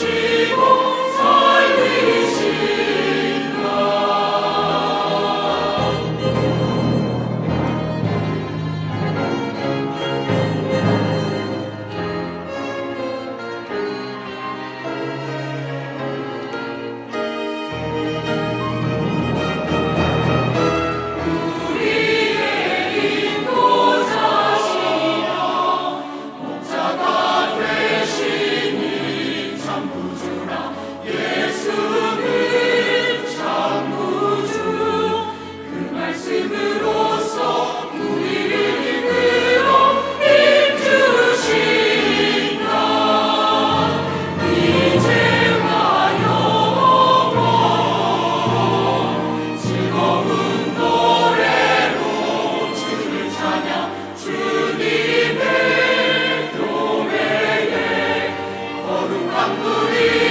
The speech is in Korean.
是我。 거룩한 우 Amor.